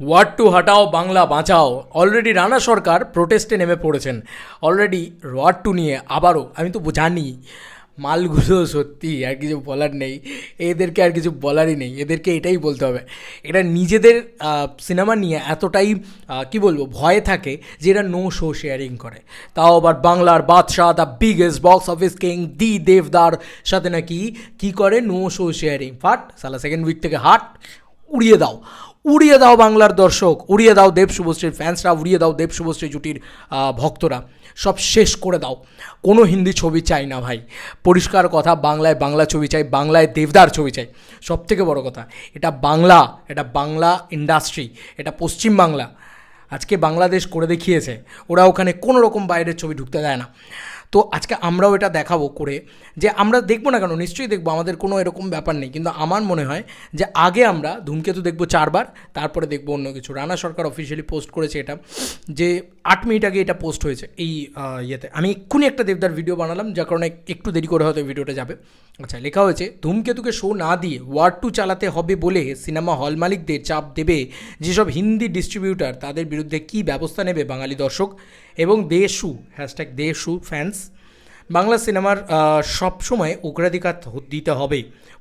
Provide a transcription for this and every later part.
Word টু হাটাও, বাংলা বাঁচাও। Already Rana সরকার প্রোটেস্টে নেমে পড়েছেন। অলরেডি ওয়ার্ড টু নিয়ে আবারও, আমি তো জানি, মালগুলো সত্যি আর কিছু বলার নেই। এদেরকে আর কিছু বলারই নেই। এদেরকে এটাই বলতে হবে। এটা নিজেদের সিনেমা নিয়ে এতটাই কি বলব, ভয়ে থাকে যে এরা নো শো শেয়ারিং করে। তাও আবার বাংলার বাদশাহ the biggest box office king the দেবদার সাথে নাকি কি করে নো শো শেয়ারিং ফাট সালা সেকেন্ড উইক থেকে হাট, উড়িয়ে দাও। উড়িয়ে দাও বাংলার দর্শক, উড়িয়ে দাও দেব শুভশ্রীর ফ্যান্সরা উড়িয়ে দাও দেব শুভশ্রী জুটির ভক্তরা। সব শেষ করে দাও। কোনো হিন্দি ছবি চাই না ভাই। পরিষ্কার কথা, বাংলায় বাংলা ছবি চাই, বাংলায় দেবদার ছবি চাই। সব থেকে বড় কথা, এটা বাংলা এটা বাংলা ইন্ডাস্ট্রি এটা পশ্চিম বাংলা। আজকে বাংলাদেশ করে দেখিয়েছে, ওরা ওখানে কোনো রকম বাইরের ছবি ঢুকতে দেয় না। তো আজকে আমরাও এটা দেখাবো করে যে আমরা দেখব না কেন, নিশ্চয়ই দেখব, আমাদের কোনো এরকম ব্যাপার নেই। কিন্তু আমার মনে হয় যে আগে আমরা ধূমকেতু দেখব চারবার, তারপরে দেখব অন্য কিছু। রানা সরকার অফিসিয়ালি পোস্ট করেছে এটা, যে আট মিনিট আগে এটা পোস্ট হয়েছে এই ইয়েতে। আমি এক্ষুনি একটা দেবদার ভিডিও বানালাম, যার কারণে একটু দেরি করে হয়তো ভিডিওটা যাবে। আচ্ছা লেখা হয়েছে, ধূমকেতুকে শো না দিয়ে ওয়ার্ড টু চালাতে হবে বলে সিনেমা হল মালিকদের চাপ দেবে যেসব হিন্দি ডিস্ট্রিবিউটার তাদের বিরুদ্ধে কী ব্যবস্থা নেবে বাঙালি দর্শক এবং দেশু হ্যাশট্যাগ দেশু ফ্যান্স বাংলা সিনেমার সবসময় অগ্রাধিকার দিতে হবে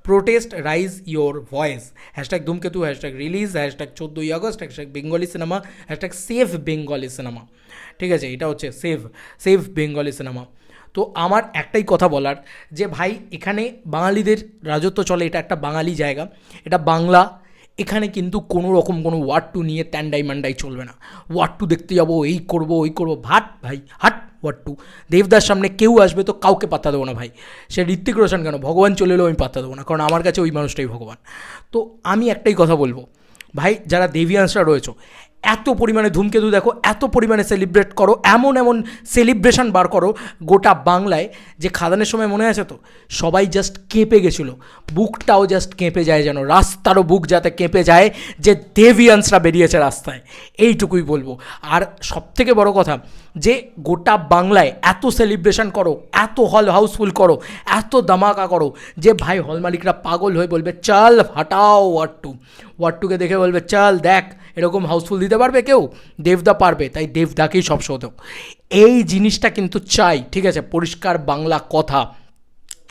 protest raise your voice hashtag Dhumketu hashtag release hashtag চোদ্দোই August hashtag Bengali cinema hashtag save Bengali cinema ঠিক আছে, এটা হচ্ছে সেভ সেভ বেঙ্গলি সিনেমা তো আমার একটাই কথা বলার, যে ভাই, এখানে বাঙালিদের রাজত্ব চলে, এটা একটা বাঙালি জায়গা। এটা বাংলা, এখানে কিন্তু কোনো রকম কোনো ওয়ার্ড টু নিয়ে ট্যান্ডাই ম্যান্ডাই চলবে না। ওয়ার্ড টু দেখতে যাব, এই করব, ওই করব, ভাট ভাই, হাট। ওয়ার্ড টু দেবদার সামনে কেউ আসবে তো কাউকে পাত্তা দেবো না ভাই। সে ঋত্বিক রোশন কেন? ভগবান চলে এলেও আমি পাত্তা দেবো না, কারণ আমার কাছে ওই মানুষটাই ভগবান। তো আমি একটাই কথা বলব, ভাই, যারা দেবিয়ান্সরা রয়েছে, এত পরিমাণে ধূমকেতু দেখো, এত পরিমাণে সেলিব্রেট করো, এমন এমন সেলিব্রেশন বার করো গোটা বাংলায়, যে খাদানের সময় মনে আছে তো? সবাই জাস্ট কেঁপে গেছিল। বুকটাও জাস্ট কেঁপে যায় যেন, রাস্তারও বুক যাতে কেঁপে যায় যে দেবিয়ান্সরা বেরিয়েছে রাস্তায়। এইটুকুই বলব। আর সবথেকে বড় কথা যে গোটা বাংলায় এত সেলিব্রেশন করো, এত হল হাউসফুল করো, এত দামাকা করো, যে ভাই হল মালিকরা পাগল হয়ে বলবে, চল হাটাও ওয়ার্ড টু ওয়ার্ড টুকে দেখে বলবে, চল দেখ, এরকম হাউসফুল দিতে পারবে কেউ? দেবদা পারবে। তাই দেবদাকেই সব শো দাও এই জিনিসটা কিন্তু চাই, ঠিক আছে? পরিষ্কার বাংলা কথা।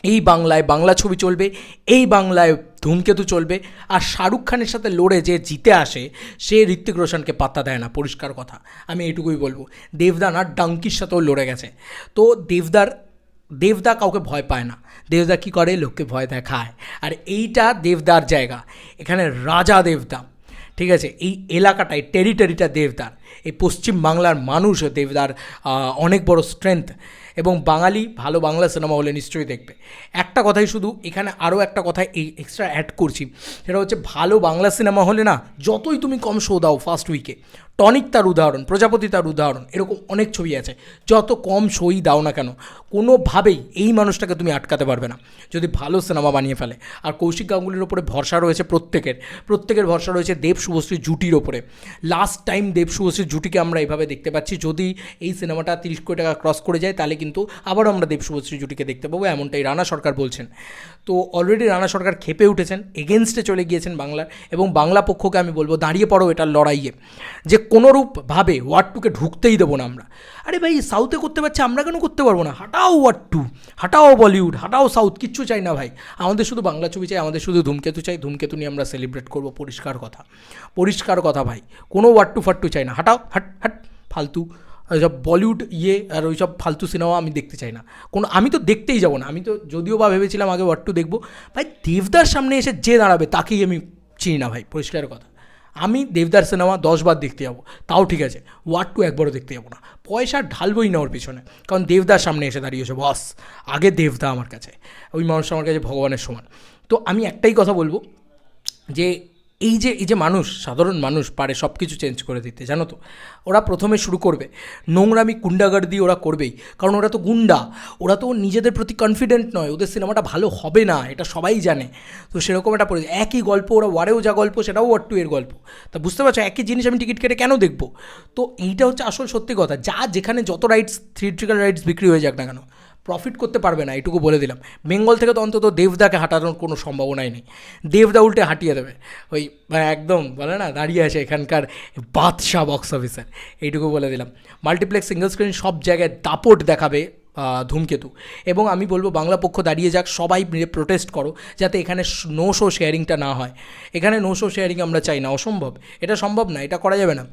এই বাংলায় বাংলা ছবি চলবে, এই বাংলায় ধূমকেতু চলবে। আর শাহরুখ খানের সাথে লড়ে যে জিতে আসে, সে ঋত্বিক রোশনকে পাত্তা দেয় না, পরিষ্কার কথা। আমি এটুকুই বলব। দেবদা না ডাঙ্কির সাথেও লড়ে গেছে। তো দেবদার, দেবদা কাউকে ভয় পায় না। দেবদা কী করে? লোককে ভয় দেখায়। আর এইটা দেবদার জায়গা। এখানে রাজা দেবদা। ঠিক আছে? এই এলাকাটায় টেরিটরিটা দেবদার। এই পশ্চিম বাংলার মানুষ দেবদার অনেক বড় স্ট্রেংথ এবং বাঙালি ভালো বাংলা সিনেমা হলে নিশ্চয়ই দেখবে। একটা কথাই শুধু, এখানে আরও একটা কথা এই এক্সট্রা অ্যাড করছি। সেটা হচ্ছে, ভালো বাংলা সিনেমা হলে না, যতই তুমি কম শো দাও ফার্স্ট উইকে টনিক তার উদাহরণ, প্রজাপতি তার উদাহরণ, এরকম অনেক ছবি আছে। যত কম সই দাও না কেন, কোনোভাবেই এই মানুষটাকে তুমি আটকাতে পারবে না। যদি ভালো সিনেমা বানিয়ে ফেলে, আর কৌশিক গাঙ্গুলির ওপরে ভরসা রয়েছে প্রত্যেকের প্রত্যেকের ভরসা রয়েছে দেব শুভশ্রী জুটির ওপরে। লাস্ট টাইম দেব শুভশ্রীর জুটিকে আমরা এইভাবে দেখতে পাচ্ছি, যদি এই সিনেমাটা তিরিশ কোটি টাকা ক্রস করে যায়, তাহলে কিন্তু আবারও আমরা দেব শুভশ্রী জুটিকে দেখতে পাবো, এমনটাই রানা সরকার বলছেন। তো অলরেডি রানা সরকার খেপে উঠেছেন এগেনস্টে চলে গিয়েছেন বাংলার, এবং বাংলা পক্ষকে আমি বলব দাঁড়িয়ে পড়ো এটার লড়াইয়ে। যে কোনোরূপভাবে ওয়ার্ড টুকে ঢুকতেই দেবো না আমরা। আরে ভাই সাউথে করতে পারছে, আমরা কেন করতে পারব না? হাটাও ওয়ার্ড টু হাটাও বলিউড, হাটাও সাউথ কিচ্ছু চাই না ভাই। আমাদের শুধু বাংলা ছবি চাই, আমাদের শুধু ধূমকেতু চাই, ধূমকেতু নিয়ে আমরা সেলিব্রেট করব, পরিষ্কার কথা। পরিষ্কার কথা ভাই, কোনো ওয়ার্ড টু ফাট্টু চাই না। হাটাও, হাট হাট, ফালতু, ওইসব বলিউড ইয়ে আর ওইসব ফালতু সিনেমা আমি দেখতে চাই না। কোনো, আমি তো দেখতেই যাব না। আমি তো যদিও বা ভেবেছিলাম আগে ওয়ার্ড টু দেখব। ভাই, দেবদার সামনে এসে যে দাঁড়াবে তাকেই আমি চিনি না ভাই, পরিষ্কার কথা। আমি দেবদার সিনেমা দশবার দেখতে যাব। তাও ঠিক আছে ওয়ার টু একবারও দেখতে যাব না। পয়সা ঢালবই না ওর পিছনে, কারণ দেবদার সামনে এসে দাঁড়িয়েছে বস আগে দেবদা আমার কাছে, ওই মানুষ আমার কাছে ভগবানের সমান। তো আমি একটাই কথা বলব যে এই যে এই যে মানুষ, সাধারণ মানুষ পারে সব কিছু চেঞ্জ করে দিতে, জানো তো? ওরা প্রথমে শুরু করবে। নোংরামি কুন্ডাগার দিয়ে ওরা করবেই। কারণ ওরা তো গুন্ডা। ওরা তো নিজেদের প্রতি কনফিডেন্ট নয়। ওদের সিনেমাটা ভালো হবে না, এটা সবাই জানে। তো সেরকম একটা পরি একই গল্প, ওরা ওয়ারেও যা গল্প, সেটাও ওয়ার টু এর গল্প। তা বুঝতে পারছ? একই জিনিস আমি টিকিট কেটে কেন দেখব? তো এইটা হচ্ছে আসল সত্যি কথা। যা যেখানে যত রাইটস থিয়েট্রিক্যাল রাইটস বিক্রি হয়ে যাক না কেন প্রফিট করতে পারবে না, এটুকু বলে দিলাম। বেঙ্গল থেকে তো অন্তত দেবদাকে হাঁটানোর কোনো সম্ভাবনাই নেই। দেবদা উল্টে হাঁটিয়ে দেবে। ওই মানে একদম, বলে না, দাঁড়িয়ে আছে এখানকার বাদশাহ বক্স অফিসার এইটুকু বলে দিলাম। মাল্টিপ্লেক্স সিঙ্গল স্ক্রিন সব জায়গায় দাপট দেখাবে ধূমকেতু। এবং আমি বলব, বাংলা পক্ষ দাঁড়িয়ে যাক, সবাই মিলে প্রোটেস্ট করো, যাতে এখানে নো শো শেয়ারিংটা না হয়। এখানে নো শো শেয়ারিং আমরা চাই না, অসম্ভব। এটা সম্ভব না, এটা করা যাবে না।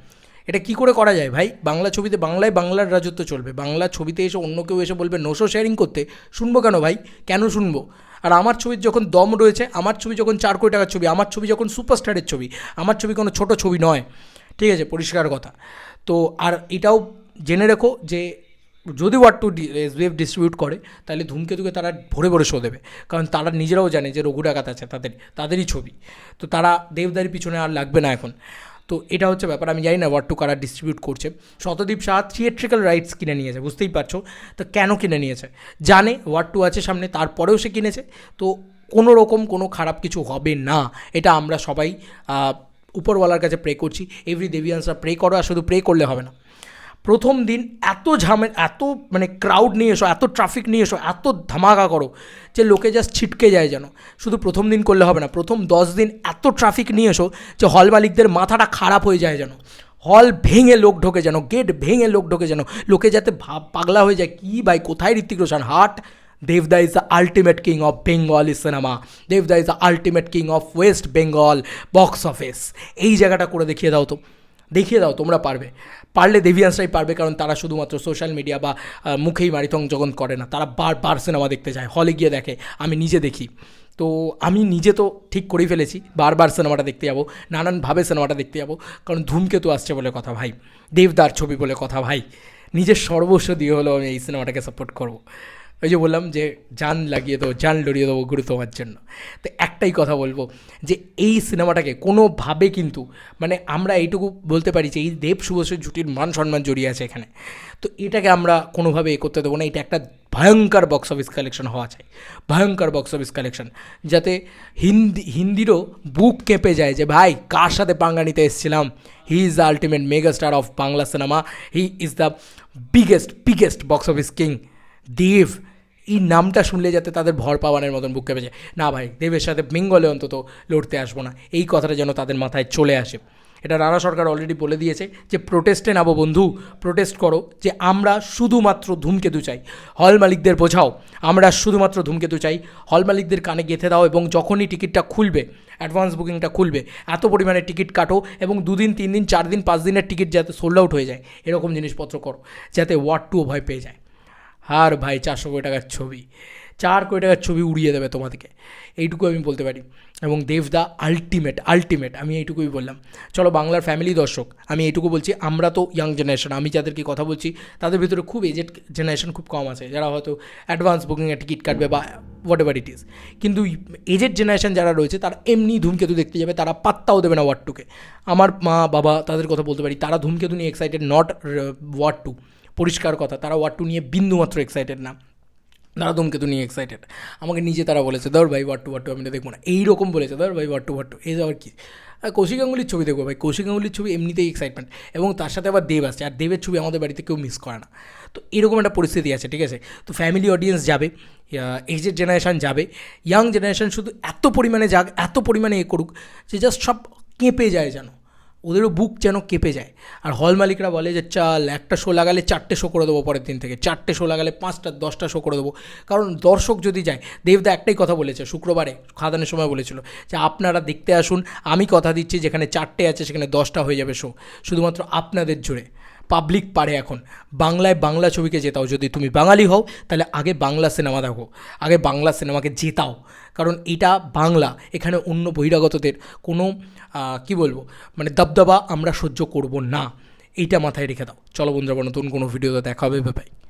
এটা কি করে করা যায় ভাই? বাংলা ছবিতে, বাংলায় বাংলার রাজত্ব চলবে। বাংলা ছবিতে এসে অন্য কেউ এসে বলবে, নোশো শেয়ারিং করতে। শুনব কেন ভাই? কেন শুনব? আর আমার ছবির যখন দম রয়েছে, আমার ছবি যখন চার কোটি টাকার ছবি, আমার ছবি যখন সুপারস্টারের ছবি, আমার ছবি কোনো ছোট ছবি নয়। ঠিক আছে, পরিষ্কার কথা। তো আর এটাও জেনে রেখো যে যদি ওয়াট টু এসবিএফ ডিস্ট্রিবিউট করে, তাহলে ধূমকেতুকে তারা ভরে ভরে শো দেবে। কারণ তারা নিজেরাও জানে যে রঘু ডাকাত আছে তাদের, তাদেরই ছবি। তো তারা দেবদারির পিছনে আর লাগবে না এখন। তো এটা হচ্ছে ব্যাপার, আমি জানি না ওয়াট টু কারা ডিস্ট্রিবিউট করছে। শতদীপ শাহ থিয়েট্রিক্যাল রাইটস কিনে নিয়েছে, বুঝতেই পারছ? তো কেন কিনে নিয়েছে? জানে ওয়াট টু আছে সামনে, তারপরেও সে কিনেছে। তো কোনো রকম কোনো খারাপ কিছু হবে না, এটা আমরা সবাই উপরওয়ালার কাছে প্রে করছি। এভরি দেবিয়ান্সরা প্রে করো, আর শুধু প্রে করলে হবে না। প্রথম দিন এত ঝামেলা এত মানে ক্রাউড নিয়ে এসো, এত ট্রাফিক নিয়ে এসো, এত ধামাকা করো যে লোকে জাস্ট ছিটকে যায় যেন। শুধু প্রথম দিন করলে হবে না, প্রথম দশ দিন এত ট্রাফিক নিয়ে এসো যে হল মালিকদের মাথাটা খারাপ হয়ে যায় যেন। হল ভেঙে লোক ঢোকে যেন গেট ভেঙে লোক ঢোকে যেন। লোকে যাতে ভাব পাগলা হয়ে যায়, কী ভাই, কোথায় ঋত্বিক রোশন? হাট? Is the ultimate king of Bengali cinema দেবদা is the ultimate king of West Bengal box office এই জায়গাটা করে দেখিয়ে দাও তো। দেখিয়ে দাও, তোমরা পারবে। পারলে দেভিয়ান্সরাই পারবে, কারণ তারা শুধুমাত্র সোশ্যাল মিডিয়া বা মুখেই মারিথং যখন করে না। তারা বারবার সিনেমা দেখতে যায়, হলে গিয়ে দেখে, আমি নিজে দেখি। তো আমি নিজে তো ঠিক করেই ফেলেছি বারবার সিনেমাটা দেখতে যাব, নানানভাবে সিনেমাটা দেখতে যাব, কারণ ধূমকেতু আসছে বলে কথা ভাই, দেবদার ছবি বলে কথা ভাই। নিজের সর্বস্ব দিয়ে হলেও আমি এই সিনেমাটাকে সাপোর্ট করব। ওই যে বললাম যে জান লাগিয়ে দেবো, জান লড়িয়ে দেবো, গুরু তোমার জন্য। তো একটাই কথা বলব যে এই সিনেমাটাকে কোনোভাবে কিন্তু মানে আমরা এইটুকু বলতে পারি যে এই দেব শুভশ্রী জুটির মান সম্মান জড়িয়ে আছে এখানে। তো এটাকে আমরা কোনোভাবে এ করতে দেবো না, এটা একটা ভয়ঙ্কর বক্স অফিস কালেকশন হওয়া চাই। ভয়ঙ্কর বক্স অফিস কালেকশন যাতে হিন্দি, হিন্দিরও বুক কেঁপে যায় যে ভাই, কার সাথে পাঙ্গা নিতে এসেছিলাম? He is the ultimate mega star of Bangla cinema he is the biggest biggest box office king Dev. এই নামটা শুনলে যাতে তাদের ভর পাওয়ানের মতন বুক কেঁপে যায়। না ভাই, দেবের সাথে বেঙ্গলে অন্তত লড়তে আসব না। এই কথাটা যেন তাদের মাথায় চলে আসে। এটা রানা সরকার অলরেডি বলে দিয়েছে যে, প্রোটেস্টে নাবো বন্ধু, প্রোটেস্ট করো যে, আমরা শুধুমাত্র ধূমকেতু চাই। হল মালিকদের বোঝাও, আমরা শুধুমাত্র ধূমকেতু চাই। হল মালিকদের কানে গেঁথে দাও এবং যখনই টিকিটটা খুলবে অ্যাডভান্স বুকিংটা খুলবে, এত পরিমাণে টিকিট কাটো এবং দুদিন, তিন দিন, চার দিন, পাঁচ দিনের টিকিট যাতে সোল্ড আউট হয়ে যায়। এরকম জিনিসপত্র করো, যাতে ওয়ার্ড টুও ভয় পেয়ে যায়। আর ভাই, চারশো কোটি টাকার ছবি। চার কোটি টাকার ছবি উড়িয়ে দেবে তোমাদেরকে। এইটুকু আমি বলতে পারি। এবং দেবদা আলটিমেট আলটিমেট আমি এইটুকুই বললাম। চলো বাংলার ফ্যামিলি দর্শক, আমি এইটুকু বলছি, আমরা তো ইয়াং জেনারেশন আমি যাদেরকে কথা বলছি, তাদের ভিতরে খুব এজেড জেনারেশন খুব কম আছে, যারা হয়তো অ্যাডভান্স বুকিংয়ে টিকিট কাটবে বা হোয়াট এভার ইট ইজ কিন্তু এজেড জেনারেশন যারা রয়েছে, তারা এমনি ধূমকেতু দেখতে যাবে, তারা পাত্তাও দেবে না ওয়ার্ড টুকে। আমার মা, বাবা, তাদের কথা বলতে পারি, তারা ধূমকেতু নিয়ে এক্সাইটেড নট ওয়ার্ড টু। পরিষ্কার কথা, তারা ওয়ার্ড টু নিয়ে বিন্দুমাত্র এক্সাইটেড না। তারা ধূমকেতু নিয়ে এক্সাইটেড আমাকে নিজে তারা বলেছে, ধর ভাই ওয়াট টু ওয়াট টু আমি তো দেখব না। এইরকম বলেছে, ধর ভাই ওয়াট টু ওয়াট টু এই যাওয়ার কি? আর কৌশিক গাঙ্গুলির ছবি দেখব ভাই। কৌশিক গাঙ্গুলির ছবি এমনিতেই এক্সাইটমেন্ট এবং তার সাথে আবার দেব আছে আর দেবের ছবি আমাদের বাড়িতে কেউ মিস করে না। তো এরকম একটা পরিস্থিতি আছে, ঠিক আছে? তো ফ্যামিলি অডিয়েন্স যাবে এজেড জেনারেশান যাবে। ইয়াং জেনারেশান শুধু এত পরিমাণে যাক, এত পরিমাণে এ করুক যে জাস্ট সব কেঁপে যায় যেন। ওদেরও বুক যেন কেঁপে যায়। আর হল মালিকরা বলে যে, চাল, একটা শো লাগালে চারটে শো করে দেবো পরের দিন থেকে। চারটে শো লাগালে পাঁচটা, দশটা শো করে দেবো। কারণ দর্শক যদি যায়, দেবদা একটাই কথা বলেছে, শুক্রবারে খাদানের সময় বলেছিল যে, আপনারা দেখতে আসুন, আমি কথা দিচ্ছি যেখানে চারটে আছে সেখানে দশটা হয়ে যাবে শো। শুধুমাত্র আপনাদের জুড়ে পাবলিক পারে এখন। বাংলায় বাংলা ছবিকে জেতাও। যদি তুমি বাঙালি হও, তাহলে আগে বাংলা সিনেমা দেখো। আগে বাংলা সিনেমাকে জেতাও। কারণ এটা বাংলা। এখানে অন্য বহিরাগতদের কোনো কি বলব? মানে দবদবা আমরা সহ্য করব না। এইটা মাথায় রেখে দাও। চলো বন্ধুরা, নতুন কোনো ভিডিওতে দেখা হবে। ভাই